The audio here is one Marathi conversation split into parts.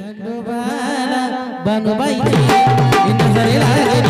खंडोबाला बनबाई नजरे लागली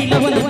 y lo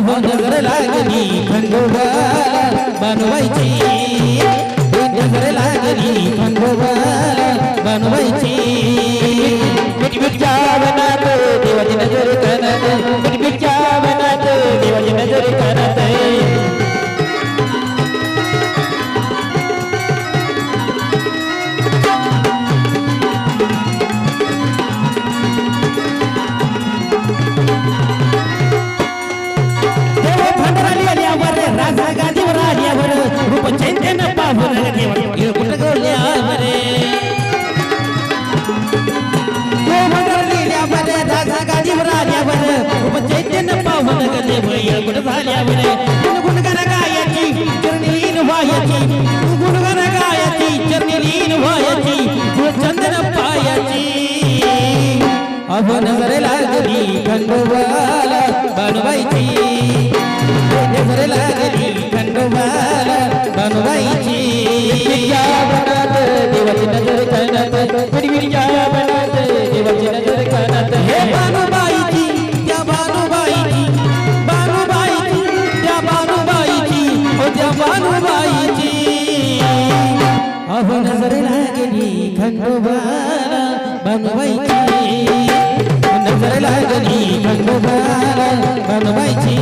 नजर लागली खंडोबा बनवायची. नजर लागली खंडोबा कदे भैया गुण झाल्यावर गुणगण गायची चरणीन व्हायची. गुणगण गायची चरणीन व्हायची. चंदन पायाची. अभ नजर लागली खंडोबाला बनवायची. नजर लागली खंडोबाला बनवायची. भानुबाईची अहो नजर लागली खंडोबाला बनवायची। नजर लागली खंडोबाला बनवायची।